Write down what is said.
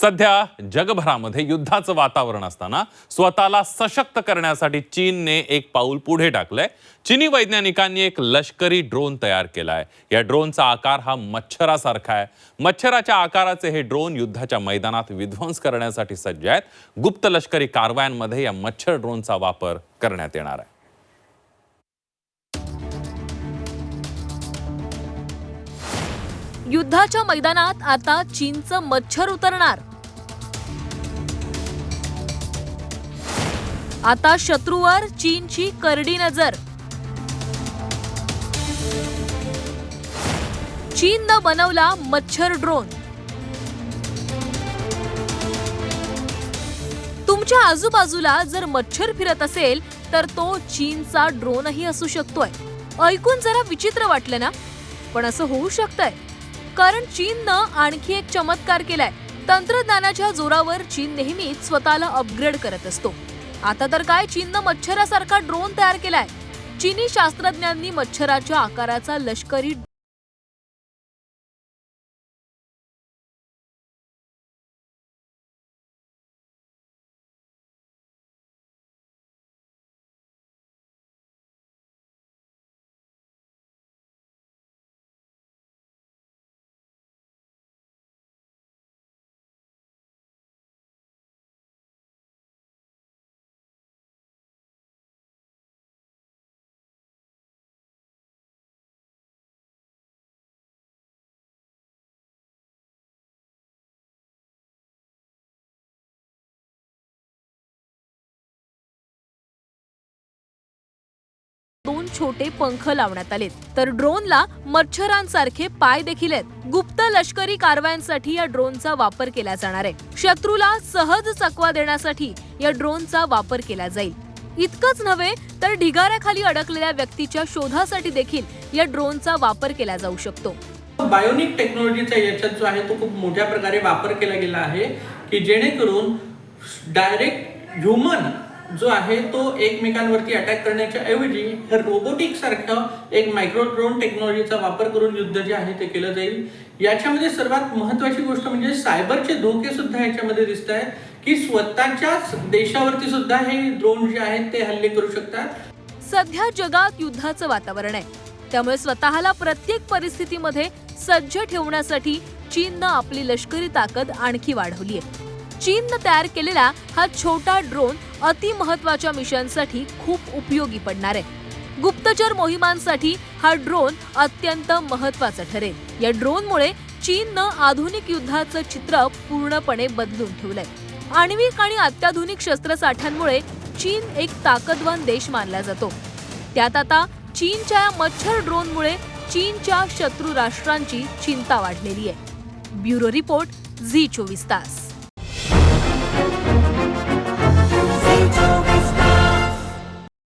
सध्या जगभरामध्ये युद्धाचं वातावरण असताना स्वतःला सशक्त करण्यासाठी चीनने एक पाऊल पुढे टाकलंय. चिनी वैज्ञानिकांनी एक लष्करी ड्रोन तयार केलाय. या ड्रोनचा आकार हा मच्छरासारखा आहे. मच्छराच्या आकाराचे हे ड्रोन युद्धाच्या मैदानात विध्वंस करण्यासाठी सज्ज आहेत. गुप्त लष्करी कारवायांमध्ये या मच्छर ड्रोनचा वापर करण्यात येणार आहे. युद्धाच्या मैदानात आता चीनचं मच्छर उतरणार. आता शत्रूवर चीनची करडी नजर. चीननं बनवला मच्छर ड्रोन. तुमच्या आजूबाजूला जर मच्छर फिरत असेल तर तो चीनचा ड्रोनही असू शकतोय. ऐकून जरा विचित्र वाटलं ना? पण असं होऊ शकतंय. कारण चीननं आणखी एक चमत्कार केलाय. तंत्रज्ञानाच्या जोरावर चीन नेहमीच स्वतःला अपग्रेड करत असतो. आता तर काय चीननं मच्छरासारखा ड्रोन तयार केलाय. चीनी शास्त्रज्ञांनी मच्छराच्या आकाराचा लष्करी दोन छोटे पंख लावण्यात आलेत. तर ड्रोनला मच्छरांसारखे पाय देखील आहेत. गुप्त लष्करी कारवायांसाठी या ड्रोनचा वापर केला जाणार आहे. शत्रूला सहज चकवा देण्यासाठी या ड्रोनचा वापर केला जाईल. इतकंच नव्हे तर ढिगाऱ्याखाली अडकलेल्या व्यक्तीच्या शोधासाठी देखील या ड्रोनचा वापर केला जाऊ शकतो. बायोनिक टेक्नॉलॉजीचा याच्यात जो आहे तो खूप मोठ्या प्रकारे वापर केला गेला आहे की जेणेकरून डायरेक्ट ह्युमन जो आहे तो एकमेकांवरती अटॅक करण्याच्या ऐवजी हे रोबोटिक सारखं एक मायक्रो ड्रोन टेक्नॉलॉजीचा वापर करून युद्ध जे आहे ते केलं जाईल. याच्यामध्ये सर्वात महत्वाची गोष्ट म्हणजे सायबरचे धोके सुद्धा याच्यामध्ये दिसत आहेत की स्वतःच्याच देशावरती सुद्धा हे ड्रोन जे आहेत ते हल्ले करू शकतात. सध्या जगात युद्धाचं वातावरण आहे. त्यामुळे स्वतःला प्रत्येक परिस्थितीमध्ये सज्ज ठेवण्यासाठी चीननं आपली लष्करी ताकद आणखी वाढवली आहे. चीननं तयार केलेला हा छोटा ड्रोन अति महत्त्वाच्या मिशनसाठी खूप उपयोगी पडणार आहे. गुप्तचर मोहिमांसाठी हा ड्रोन अत्यंत महत्त्वाचा ठरेल. या ड्रोनमुळे चीननं आधुनिक युद्धाचं चित्र पूर्णपणे बदलून ठेवलंय. आण्विक आणि अत्याधुनिक शस्त्रसाठ्यांमुळे चीन एक ताकदवान देश मानला जातो. त्यात आता चीनच्या या मच्छर ड्रोनमुळे चीनच्या शत्रू राष्ट्रांची चिंता वाढलेली आहे. ब्युरो रिपोर्ट झी चोवीस तास.